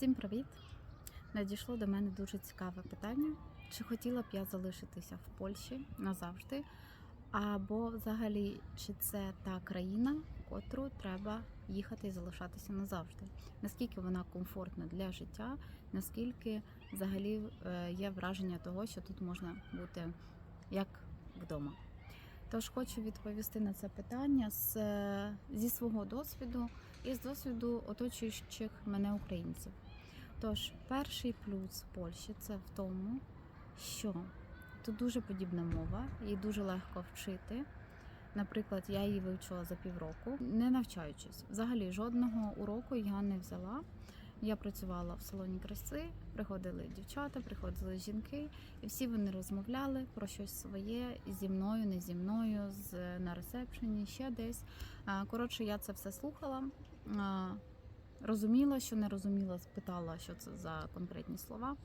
Всім привіт! Надійшло до мене дуже цікаве питання. Чи хотіла б я залишитися в Польщі назавжди? Або взагалі, чи це та країна, котру треба їхати і залишатися назавжди? Наскільки вона комфортна для життя? Наскільки взагалі е, є враження того, що тут можна бути як вдома? Тож хочу відповісти на це питання з, е, зі свого досвіду і з досвіду оточуючих мене українців. Тож, перший плюс Польщі це в тому, що тут дуже подібна мова, її дуже легко вчити. Наприклад, я її вивчила за півроку, не навчаючись. Взагалі жодного уроку я не взяла. Я працювала в салоні краси, приходили дівчата, приходили жінки, і всі вони розмовляли про щось своє зі мною, не зі мною, з на ресепшені, ще десь. Коротше, я це все слухала. Розуміла, що не розуміла, спитала, що це за конкретні слова,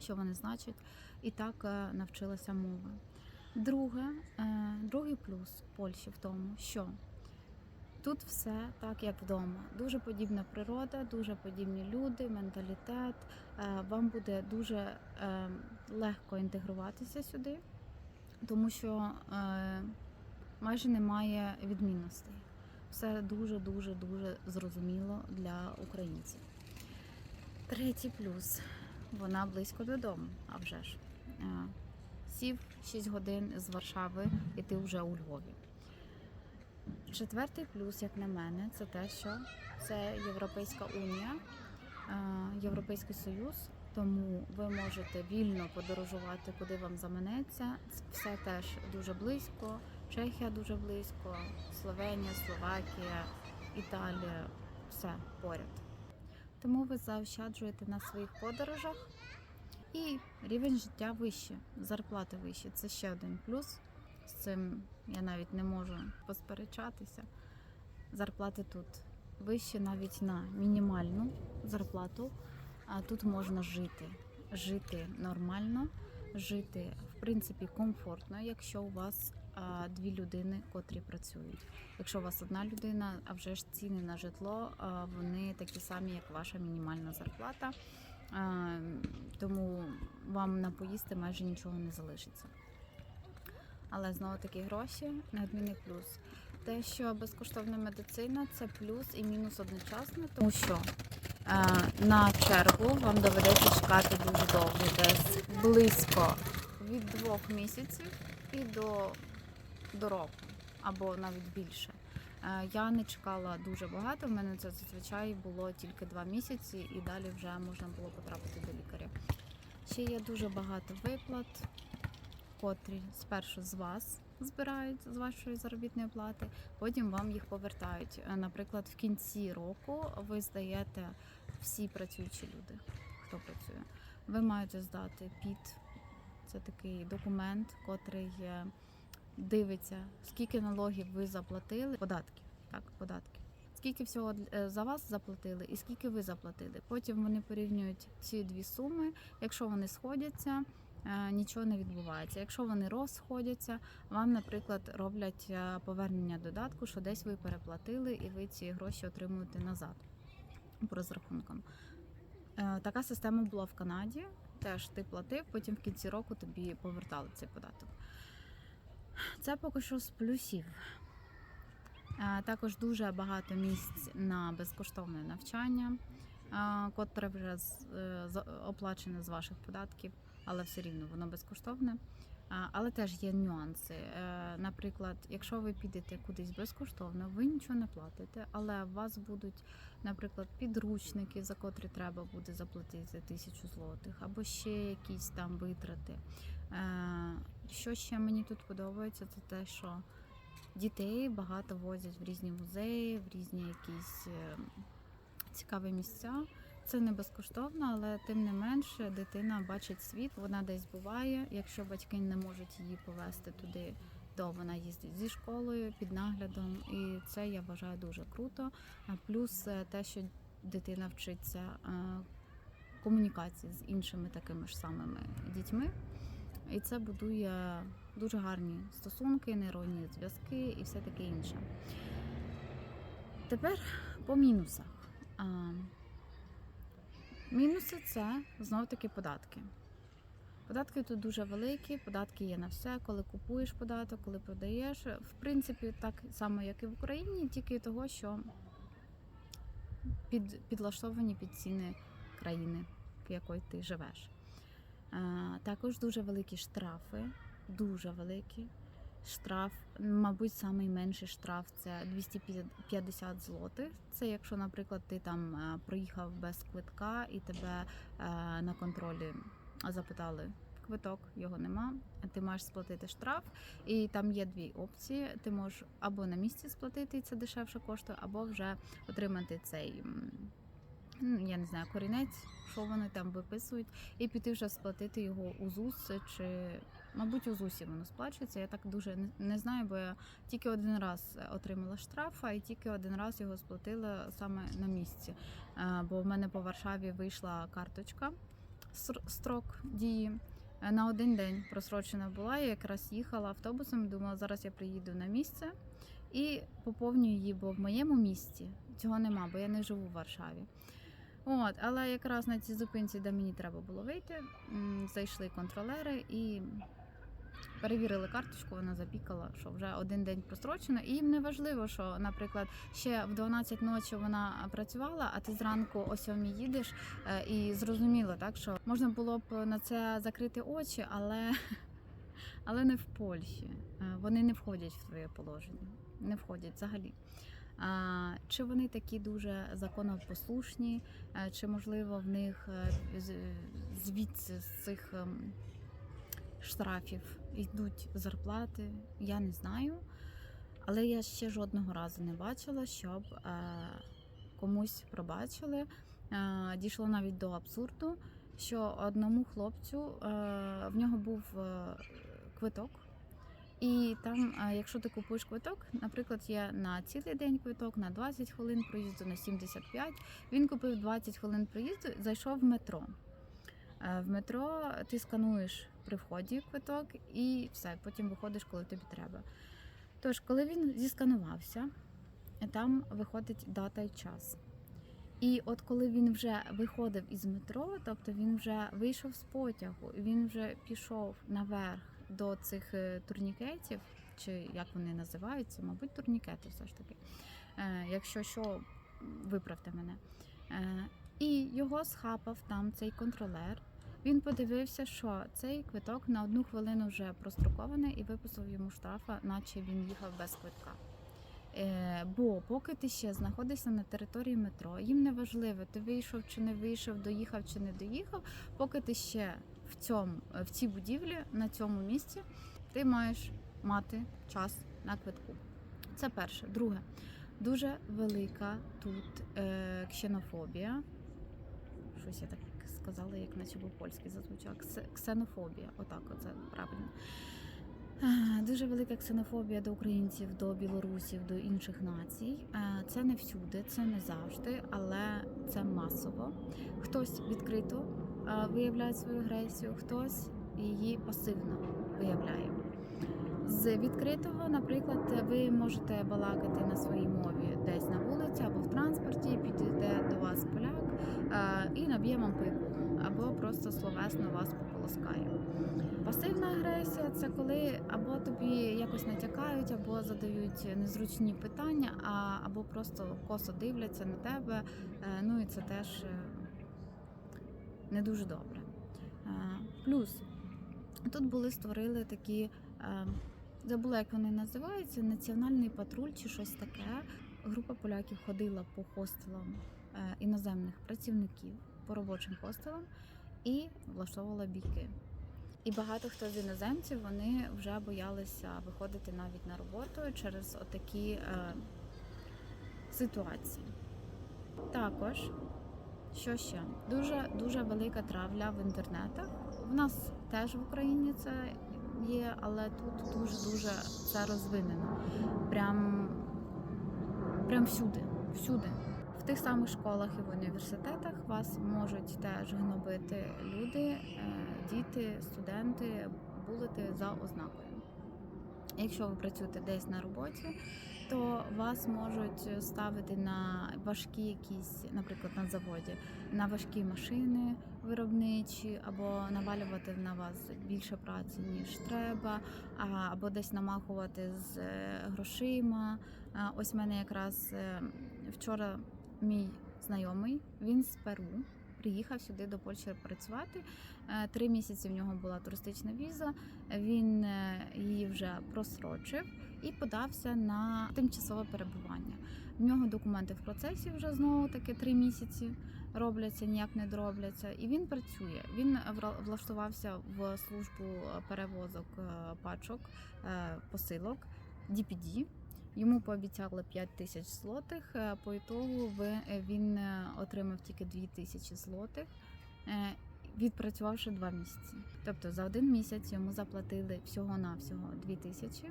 що вони значать, і так е, навчилася мови. Друге, е, другий плюс Польщі в тому, що тут все так, як вдома. Дуже подібна природа, дуже подібні люди, менталітет. Е, Вам буде дуже легко інтегруватися сюди, тому що майже немає відмінностей. Все дуже дуже дуже зрозуміло для українців. Третій плюс вона близько додому, а вже ж. Е, Сів 6 годин з Варшави, і ти вже у Львові. Четвертий плюс, як на мене, це те, що це Європейська Унія, е, Європейський Союз. Тому ви можете вільно подорожувати, куди вам заманеться. Все теж дуже близько. Чехія дуже близько, Словенія, Словакія, Італія, все поряд. Тому ви заощаджуєте на своїх подорожах і рівень життя вище, зарплати вищі. Це ще один плюс. З цим я навіть не можу посперечатися. Зарплати тут вищі навіть на мінімальну зарплату. А тут можна жити, жити нормально, жити в принципі комфортно, якщо у вас дві людини, котрі працюють. Якщо у вас одна людина, а вже ж ціни на житло, вони такі самі, як ваша мінімальна зарплата. Тому вам на поїсти майже нічого не залишиться. Але знову таки гроші неодмінний плюс. Те, що безкоштовна медицина це плюс і мінус одночасно, тому що на чергу вам доведеться чекати дуже довго, десь близько від двох місяців і до, до року, або навіть більше. Е, я не чекала дуже багато. В мене це зазвичай було тільки два місяці, і далі вже можна було потрапити до лікаря. Ще є дуже багато виплат, котрі спершу з вас збирають з вашої заробітної плати, потім вам їх повертають. Е, Наприклад, в кінці року ви здаєте всі працюючі люди, хто працює. Ви маєте здати ПІТ, це такий документ, котрий дивиться, скільки налогів ви заплатили, податків, так, податків. Скільки всього е, за вас заплатили і скільки ви заплатили. Потім вони порівнюють ці дві суми. Якщо вони сходяться, е, нічого не відбувається. Якщо вони розходяться, вам, наприклад, роблять е, повернення додатку, що десь ви переплатили і ви ці гроші отримуєте назад по розрахункам. Така система була в Канаді. Теж ти платив, потім в кінці року тобі повертали цей податок. Це поки що з плюсів. Також дуже багато місць на безкоштовне навчання, котре вже е, оплачене з ваших податків, але все рівно воно безкоштовне. Але теж є нюанси. Е, Наприклад, якщо ви підете кудись безкоштовно, ви нічого не платите, але у вас будуть, наприклад, підручники, за котрі треба буде заплатити тисячу злотих, або ще якісь там витрати. Е, Що ще мені тут подобається, це те, що дітей багато возять в різні музеї, в різні якісь е, цікаві місця. Це не безкоштовно, але тим не менше дитина бачить світ, вона десь буває. Якщо батьки не можуть її повезти туди, то вона їздить зі школою під наглядом, і це я вважаю дуже круто. Плюс е, те, що дитина вчиться комунікації з іншими такими ж самими дітьми, і це будує дуже гарні стосунки, нейронні зв'язки і все таке інше. Тепер по мінусах. Мінуси це знов таки податки. Податки тут дуже великі, податки є на все, коли купуєш податок, коли продаєш. В принципі, так само, як і в Україні, тільки того, що під, підлаштовані під ціни країни, в якої ти живеш. Також дуже великі штрафи, дуже великі. Штраф, мабуть, найменший штраф це 250 злотих. Це якщо, наприклад, ти там е, проїхав без квитка і тебе е, на контролі запитали квиток, його нема. Ти маєш сплатити штраф, і там є дві опції. Ти можеш або на місці сплатити, і це дешевше коштує, або вже отримати цей. Ну, Я не знаю, корінець, що вони там виписують, і піти вже сплатити його у ЗУС чи, мабуть, у ЗУСі воно сплачується. Я так дуже не- знаю, бо я тільки один раз отримала штраф, а і тільки один раз його сплатила саме на місці. Е, Бо в мене по Варшаві вийшла карточка строк дії. Е, На один день просрочена була. Я якраз їхала автобусом. Думала, зараз я приїду на місце і поповню її, бо в моєму місті цього нема, бо я не живу в Варшаві. От, але якраз на цій зупинці, де мені треба було вийти, зайшли контролери і перевірили карточку. Вона запікала, що вже один день просрочено. І їм не важливо, що, наприклад, ще в 12 ночі вона працювала, а ти зранку о 7 їдеш. Е, І зрозуміло, так що можна було б на це закрити очі, але, але не в Польщі. Е, Вони не входять в твоє положення, не входять взагалі. Чи вони такі дуже законопослушні, е, чи можливо в них е, звідси з цих ем, штрафів йдуть зарплати? Я не знаю. Але я ще жодного разу не бачила, щоб е, комусь пробачили. Дійшло навіть до абсурду, що одному хлопцю в нього був квиток. І там, якщо ти купуєш квиток, наприклад, є на цілий день квиток, на 20 хвилин проїзду, на 75. Він купив 20 хвилин проїзду, зайшов в метро. Е, В метро ти скануєш при вході квиток і все, потім виходиш, коли тобі треба. Тож, коли він зісканувався, там виходить дата і час. І от коли він вже виходив із метро, тобто він вже вийшов з потягу, він вже пішов наверх до цих е, турнікетів, чи як вони називаються, мабуть, турнікети все ж таки. Е, якщо що, виправте мене. Е, і його схапав там цей контролер. Він подивився, що цей квиток на одну хвилину вже прострокований і виписав йому штрафа, наче він їхав без квитка. Бо поки ти ще знаходишся на території метро, їм не важливо, ти вийшов чи не вийшов, доїхав чи не доїхав. Поки ти ще в цьому в цій будівлі, на цьому місці, ти маєш мати час на квитку. Це перше. Друге, дуже велика тут е, ксенофобія. Щось я так сказала, як наче по польськи зазвучала. Ксе- Ксенофобія, отак, оце правильно. Дуже велика ксенофобія до українців, до білорусів, до інших націй. Е, Це не всюди, це не завжди, але це масово. Хтось відкрито е, виявляє свою агресію, хтось її пасивно виявляє. З відкритого, наприклад, ви можете балакати на своїй мові десь на вулиці або в транспорті, підійде до вас поляк е, і наб'є вам пику, або просто словесно вас пополоскає. Пасивна агресія це коли або тобі якось натякають, або задають незручні питання, або просто косо дивляться на тебе. Е, Ну і це теж е, не дуже добре. Е, Плюс тут були створили такі. Забула, як вони називаються, національний патруль чи щось таке. Група поляків ходила по хостелам іноземних працівників, по робочим хостелам і влаштовувала бійки. І багато хто з іноземців вони вже боялися виходити навіть на роботу через отакі е, ситуації. Також, що ще? Дуже дуже велика травля в інтернетах. В нас теж в Україні це є, але тут дуже дуже це розвинено. Прям, прям всюди, всюди. Тих самих школах і в університетах вас можуть теж гнобити люди, е, діти, студенти, булити за ознакою. Якщо ви працюєте десь на роботі, то вас можуть ставити на важкі якісь, наприклад, на заводі, на важкі машини виробничі, або навалювати на вас більше праці, ніж треба, або десь намахувати з е, грошима. Ось в мене якраз е, вчора мій знайомий, він з Перу. Приїхав сюди до Польщі працювати. Е, Три місяці в нього була туристична віза. Він е, її вже просрочив і подався на тимчасове перебування. В нього документи в процесі вже знову таки три місяці робляться, ніяк не доробляться. І він працює. Він влаштувався в службу перевозок е, пачок, посилок DPD. Йому пообіцяли 5 тисяч злотих. е, По ітогу е, він е, отримав тільки 2 тисячі злотих, відпрацювавши 2 місяці. Тобто за один місяць йому заплатили всього-навсього 2 тисячі,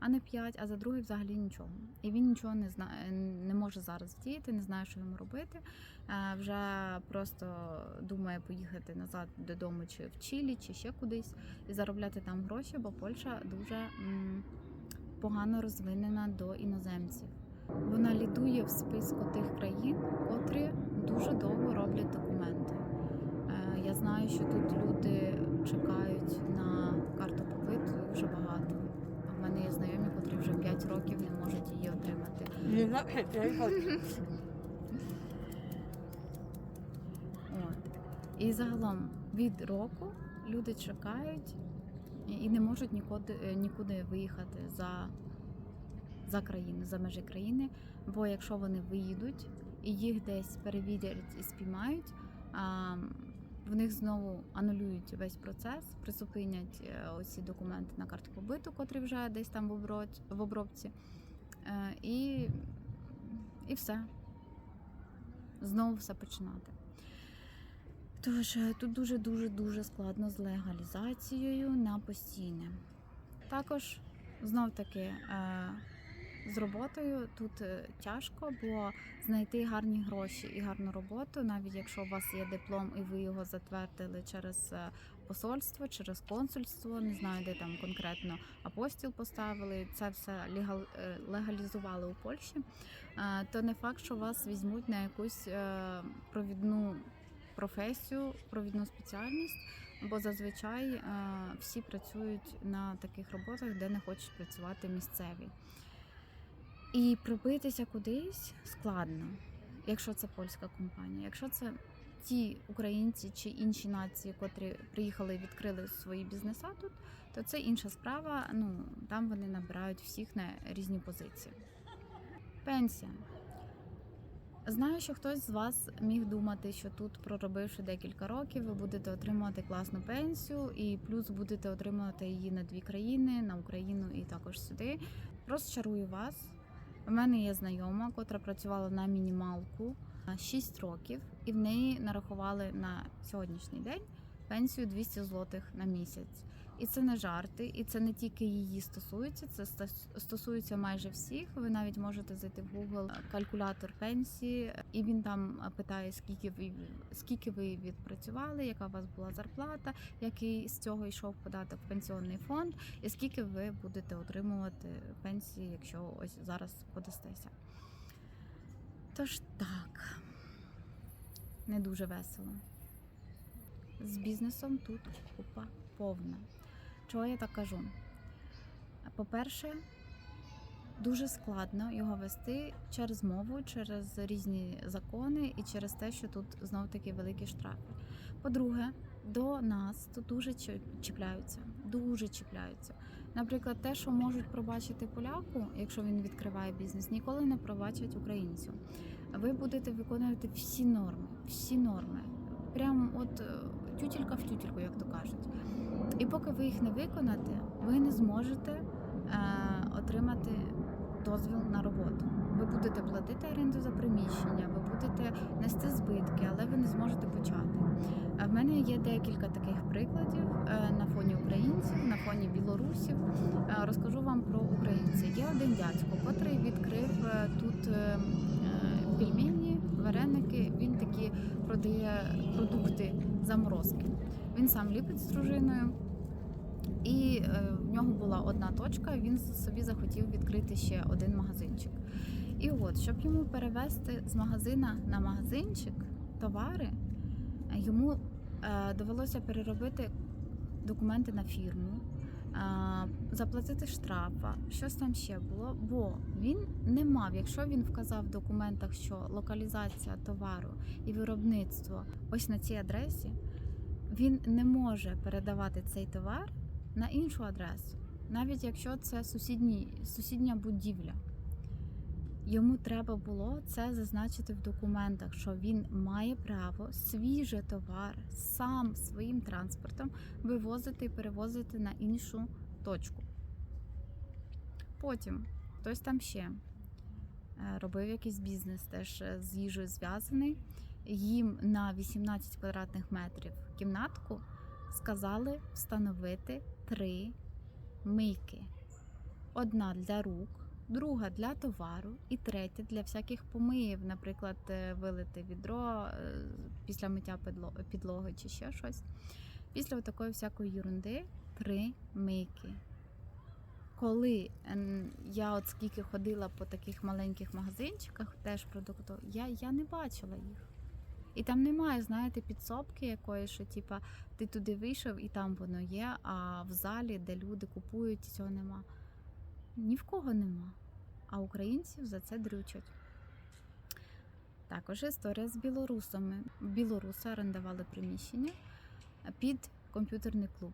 а не 5, а за другий взагалі нічого. І він нічого не знає, не може зараз вдіяти, не знає, що йому робити. Вже просто думає поїхати назад додому, чи в Чилі, чи ще кудись, і заробляти там гроші, бо Польща дуже. Погано розвинена до іноземців. Вона лідує в списку тих країн, котрі дуже довго роблять документи. Е, Я знаю, що тут люди чекають на карту побиту вже багато. В мене є знайомі, котрі вже 5 років не можуть її отримати. От. І загалом від року люди чекають і- не можуть нікуди, е, нікуди виїхати за, за країну, за межі країни. Бо якщо вони виїдуть і їх десь перевірять і спіймають, а, в них знову анулюють весь процес, призупинять е, оці документи на карту побиту, котрі вже десь там в обробці. Е, І, і все. Знову все починати. Тож е, тут дуже дуже дуже складно з легалізацією на постійне. Також знов таки е, з роботою тут е, тяжко, бо знайти гарні гроші і гарну роботу, навіть якщо у вас є диплом і ви його затвердили через посольство, через консульство, не знаю, де там конкретно апостіл поставили, це все легал- легалізували у Польщі, то не факт, що вас візьмуть на якусь провідну професію, провідну спеціальність, бо зазвичай е, всі працюють на таких роботах, де не хочуть працювати місцеві. І пробитися кудись складно, якщо це польська компанія. Якщо це ті українці чи інші нації, котрі приїхали і відкрили свої бізнеса тут, то це інша справа. Ну там вони набирають всіх на різні позиції. Пенсія. Знаю, що хтось з вас міг думати, що тут, проробивши декілька років, ви будете отримувати класну пенсію, і плюс будете отримувати її на дві країни, на Україну і також сюди. Розчарую вас. У мене є знайома, котра працювала на мінімалку 6 років, і в неї нарахували на сьогоднішній день пенсію 200 злотих на місяць. І це не жарти, і це не тільки її стосується, це стосується майже всіх. Ви навіть можете зайти в Google е, калькулятор пенсії, і він там е, питає, скільки ви скільки ви відпрацювали, яка у вас була зарплата, який з цього йшов податок в пенсіонний фонд, і скільки ви будете отримувати пенсії, якщо ось зараз подастеся. Тож так, не дуже весело. З бізнесом тут купа повна. Чого я так кажу? По-перше, дуже складно його вести через мову, через різні закони і через те, що тут знов таки великі штрафи. По-друге, до нас тут дуже чі- чіпляються, дуже чіпляються. Наприклад, те, що можуть пробачити поляку, якщо він відкриває бізнес, ніколи не пробачать українцю. Ви будете виконувати всі норми, всі норми. Прям от е, тютілька в тютільку, як то кажуть. І поки ви їх не виконаєте, ви не зможете е, отримати дозвіл на роботу. Ви будете платити оренду за приміщення, ви будете нести збитки, але ви не зможете почати. В мене є декілька таких прикладів е, на фоні українців, на фоні білорусів. Е, Розкажу вам про українців. Є один дядько, котрий відкрив тут пельмені, вареники. Він такі продає продукти заморозки. Він сам ліпить з дружиною. І е, в нього була одна точка. Він собі захотів відкрити ще один магазинчик. І от, щоб йому перевести з магазина на магазинчик товари, е, йому е, довелося переробити документи на фірму, заплатити штрафа, щось там ще було. Бо він не мав, якщо він вказав в документах, що локалізація товару і виробництво ось на цій адресі, він не може передавати цей товар на іншу адресу, навіть якщо це сусідні, сусідня будівля. Йому треба було це зазначити в документах, що він має право свій же товар сам своїм транспортом вивозити і перевозити на іншу точку. Потім хтось там ще е, робив якийсь бізнес, теж е, з їжею зв'язаний. Їм на 18 квадратних метрів кімнатку сказали встановити три мийки: одна для рук, друга для товару і третя для всяких помиїв, наприклад, е, вилити відро е, після миття підлоги чи ще щось. Після такої всякої ерунди три мийки. Коли я от скільки ходила по таких маленьких магазинчиках, теж продукту, я, я не бачила їх. І там немає, знаєте, підсобки якоїсь, що типа ти туди вийшов і там воно є, а в залі, де люди купують, цього нема. Ні в кого нема. А українців за це дрючать. Також історія з білорусами. Білоруси орендували приміщення під комп'ютерний клуб.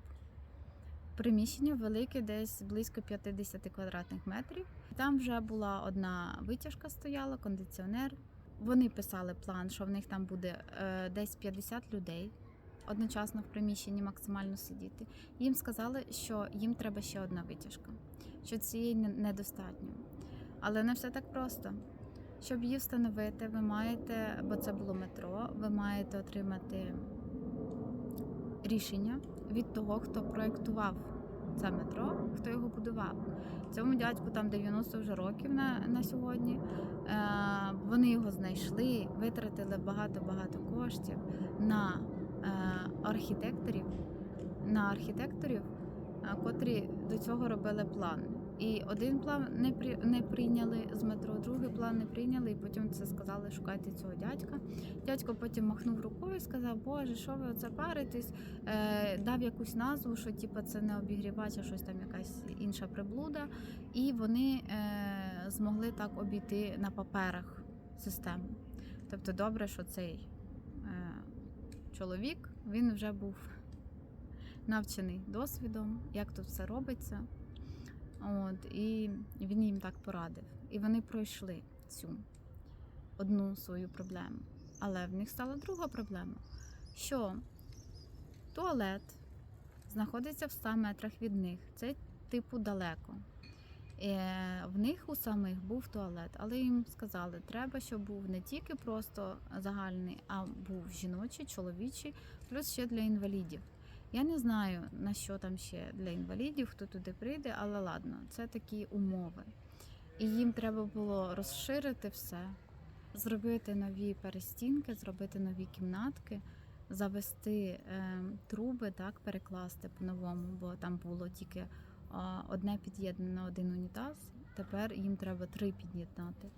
Приміщення велике, десь близько 50 квадратних метрів. Там вже була одна витяжка стояла, кондиціонер. Вони писали план, що в них там буде е, десь 50 людей одночасно в приміщенні максимально сидіти. Їм сказали, що їм треба ще одна витяжка, що цієї недостатньо. Але не все так просто. Щоб її встановити, ви маєте, бо це було метро, ви маєте отримати рішення від того, хто проєктував це метро, хто його будував. Цьому дядьку там 90 вже років на, на сьогодні. Е, вони його знайшли, витратили багато-багато коштів на е, архітекторів, на архітекторів, е, котрі до цього робили план. І один план не при не прийняли з метро, другий план не прийняли, і потім це сказали, шукайте цього дядька. Дядько потім махнув рукою і сказав, Боже, що ви оце паритесь? Е, дав якусь назву, що типу, це не обігрівач, а щось там якась інша приблуда. І вони е, змогли так обійти на паперах систему. Тобто, добре, що цей е, чоловік він вже був навчений досвідом, як тут все робиться. От, і він їм так порадив. І вони пройшли цю одну свою проблему. Але в них стала друга проблема, що туалет знаходиться в 100 метрах від них. Це типу далеко. Е, В них у самих був туалет, але їм сказали, треба, щоб був не тільки просто загальний, а був жіночий, чоловічий, плюс ще для інвалідів. Я не знаю, на що там ще для інвалідів, хто туди прийде, але ладно, це такі умови. І їм треба було розширити все, зробити нові перестінки, зробити нові кімнатки, завести е, труби, так, перекласти по-новому, бо там було тільки а, одне під'єднане один унітаз. Тепер їм треба три під'єднати.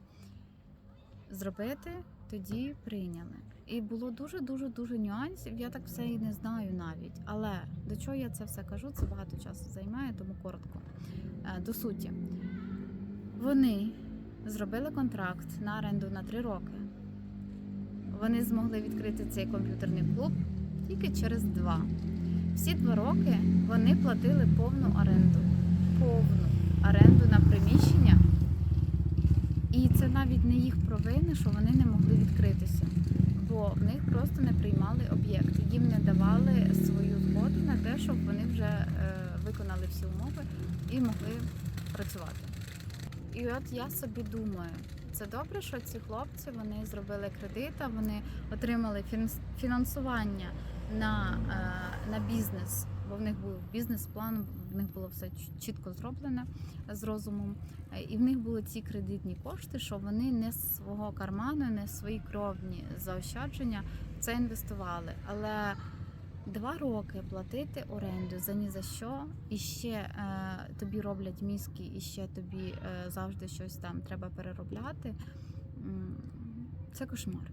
Зробити тоді прийняли. І було дуже дуже дуже нюансів. Я так все і не знаю навіть. Але до чого я це все кажу? Це багато часу займає, тому коротко. Е, До суті, вони зробили контракт на оренду на три роки. Вони змогли відкрити цей комп'ютерний клуб тільки через два. Всі два роки вони платили повну оренду. Повну оренду на приміщення. І це навіть не їх провини, що вони не могли відкритися. Бо в них просто не приймали об'єкт. Їм не давали свою згоду на те, щоб вони вже е, виконали всі умови і могли працювати. І от я собі думаю, це добре, що ці хлопці вони зробили кредит, а вони отримали фінанс- фінансування на, е, на бізнес, бо в них був бізнес-план, в них було все чітко зроблено з розумом. Е, І в них були ці кредитні кошти, що вони не з свого карману, не з свої кровні заощадження це інвестували. Але Два роки платити оренду за ні за що, і ще е, тобі роблять мізки, і ще тобі е, завжди щось там треба переробляти. Це кошмар.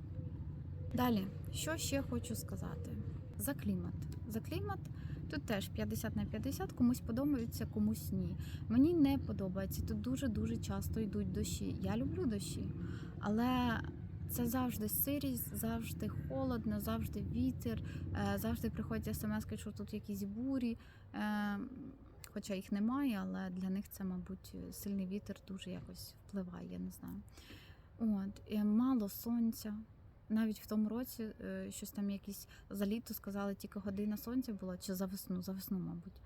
Далі, що ще хочу сказати? За клімат. За клімат тут теж 50 на 50, комусь подобається, комусь ні. Мені не подобається. Тут дуже-дуже часто йдуть дощі. Я люблю дощі, але це завжди сирість, завжди холодно, завжди вітер, е, завжди приходять смс, що тут якісь бурі. Е, Хоча їх немає, але для них це, мабуть, сильний вітер дуже якось впливає, я не знаю. От, мало сонця. Навіть в тому році е, щось там якісь за літо сказали, тільки година сонця була, чи за весну, за весну, мабуть.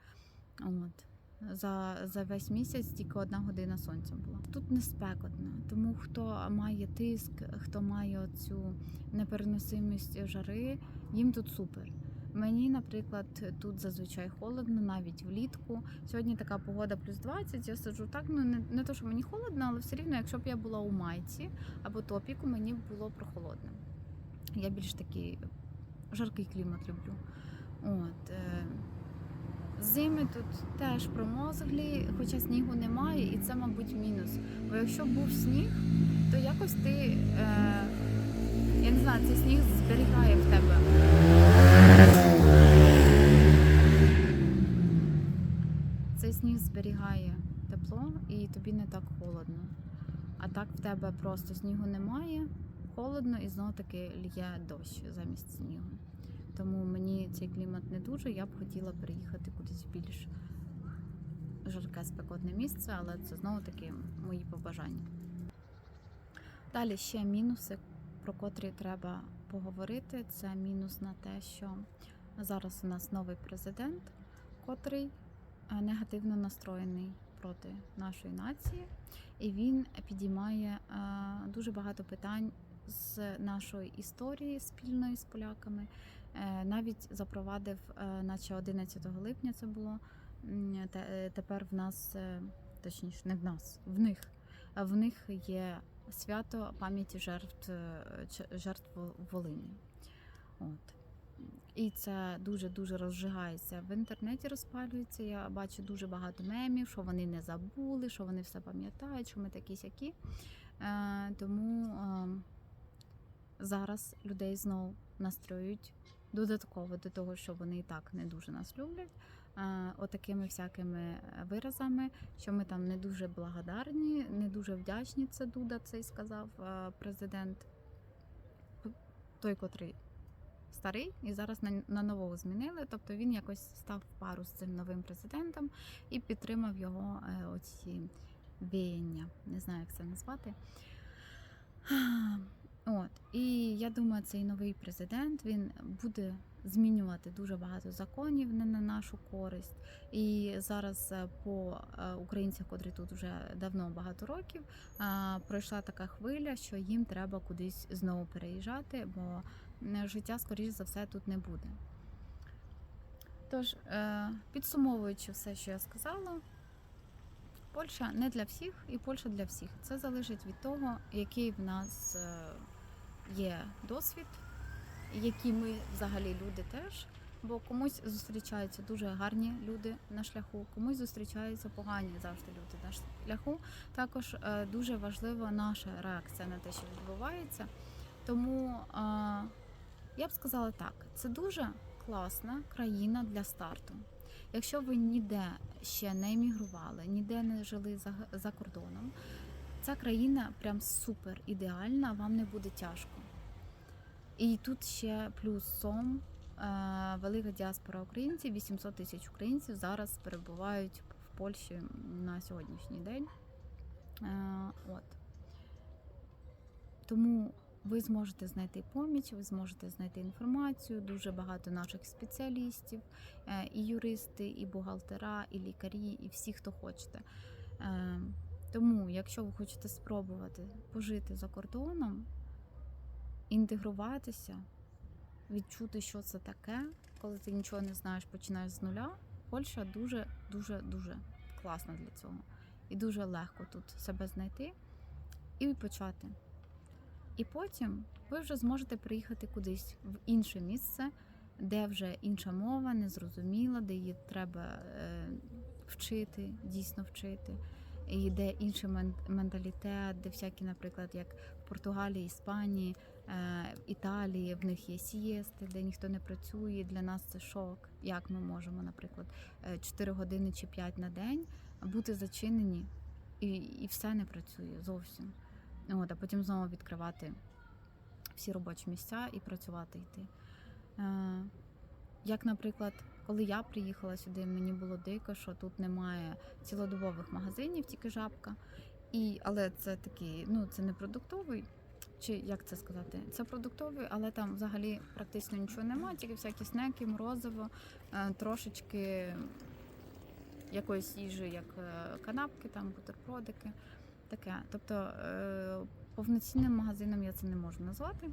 От. За, за весь місяць тільки одна година сонця була. Тут не спекотно, тому хто має тиск, хто має цю непереносимість жари, їм тут супер. Мені, наприклад, тут зазвичай холодно, навіть влітку. Сьогодні така погода плюс 20, Я сиджу так. Ну не, не то, що мені холодно, але все рівно, якщо б я була у майці або топіку, мені б було прохолодно. Я більш такий жаркий клімат люблю. От, е, зими тут теж промозглі, хоча снігу немає, і це, мабуть, мінус. Бо якщо був сніг, то якось ти, е, я не знаю, цей сніг зберігає в тебе. Цей сніг зберігає тепло і тобі не так холодно. А так в тебе просто снігу немає, холодно і знову таки лє дощ замість снігу. Тому мені цей клімат не дуже. Я б хотіла переїхати кудись більш жарке спекотне місце, але це знову таки мої побажання. Далі ще мінуси, про котрі треба поговорити. Це мінус на те, що зараз у нас новий президент, котрий е, негативно настроєний проти нашої нації, і він підіймає е, дуже багато питань з нашої історії спільної з поляками. Е, Навіть запровадив, е, наче 11 липня це було. е, Тепер в нас, точніше, не в нас, в них. В них є свято пам'яті жертв, жертв Волині. От. І це дуже дуже розжигається в інтернеті. Розпалюється. Я бачу дуже багато мемів, що вони не забули, що вони все пам'ятають, що ми такі сякі. Тому е, зараз людей знову настроюють додатково до того, що вони і так не дуже нас люблять. е, Отакими всякими виразами, що ми там не дуже благодарні, не дуже вдячні. Це Дуда цей сказав е, президент, той, котрий старий, і зараз на, нового змінили. Тобто він якось став в пару з цим новим президентом і підтримав його е, оці веяння. Не знаю, як це назвати. От і я думаю, цей новий президент він буде змінювати дуже багато законів не на нашу користь. І зараз е, по е, українцях, котрі тут вже давно багато років, е, пройшла така хвиля, що їм треба кудись знову переїжджати, бо життя, скоріш за все, тут не буде. Тож, підсумовуючи все, що я сказала, Польща не для всіх, і Польща для всіх. Це залежить від того, який в нас є досвід, які ми взагалі люди теж. Бо комусь зустрічаються дуже гарні люди на шляху, комусь зустрічаються погані завжди люди на шляху. Також е, дуже важлива наша реакція на те, що відбувається. Тому е, я б сказала так: це дуже класна країна для старту. Якщо ви ніде ще не емігрували, ніде не жили за, за кордоном, ця країна прям супер ідеальна, вам не буде тяжко. І тут ще плюсом е, велика діаспора українців, 800 тисяч українців зараз перебувають в Польщі на сьогоднішній день. Е, от. Тому ви зможете знайти поміч, ви зможете знайти інформацію. Дуже багато наших спеціалістів, е, і юристи, і бухгалтера, і лікарі, і всі, хто хочете. Тому, якщо ви хочете спробувати пожити за кордоном, інтегруватися, відчути, що це таке, коли ти нічого не знаєш, починаєш з нуля, Польща дуже, дуже, дуже класна для цього. І дуже легко тут себе знайти і почати. І потім ви вже зможете приїхати кудись в інше місце де вже інша мова, незрозуміла, де її треба е, вчити, дійсно вчити. І де інший менталітет, де всякі, наприклад, як в Португалії, Іспанії, е, Італії, в них є сієсти, де ніхто не працює. Для нас це шок. Як ми можемо, наприклад, 4 години чи 5 на день бути зачинені, і, і все не працює зовсім. От, а потім знову відкривати всі робочі місця і працювати йти. Е, як, наприклад, коли я приїхала сюди, мені було дико, що тут немає цілодобових магазинів, тільки жабка. І, але це такий, ну це не продуктовий, чи як це сказати? Це продуктовий, але там взагалі практично нічого немає, тільки всякі снеки, морозиво, е, трошечки якоїсь їжі, як е, канапки, там бутербродики. Таке. Тобто е, повноцінним магазином я це не можу назвати.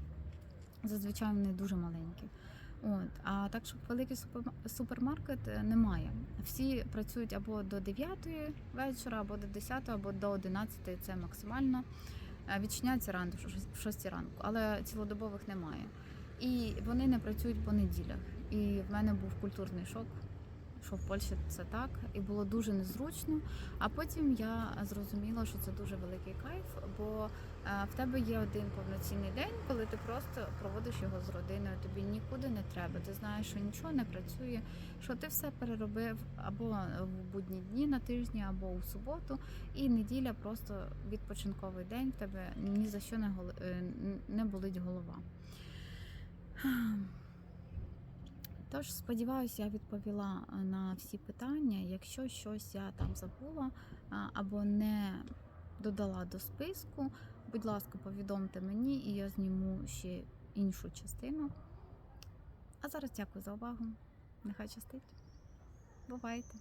Зазвичай вони дуже маленькі. От. А так, щоб великий супер- супермаркет е, немає. Всі працюють або до 9 вечора, або до 10, або до 11 це максимально. Е, Відчиняється рано в 6 ранку, але цілодобових немає. І вони не працюють по неділях. І в мене був культурний шок, що в Польщі це так, і було дуже незручно. А потім я зрозуміла, що це дуже великий кайф, бо е, в тебе є один повноцінний день, коли ти просто проводиш його з родиною. Тобі нікуди не треба. Ти знаєш, що нічого не працює, що ти все переробив або в будні дні на тижні, або у суботу, і неділя просто відпочинковий день. В тебе ні за що не е, не болить голова. Тож, сподіваюся, я відповіла е, на всі питання. Якщо щось я там забула або не додала до списку, будь ласка, повідомте мені, і я зніму ще іншу частину. А зараз дякую за увагу. Нехай щастить. Бувайте!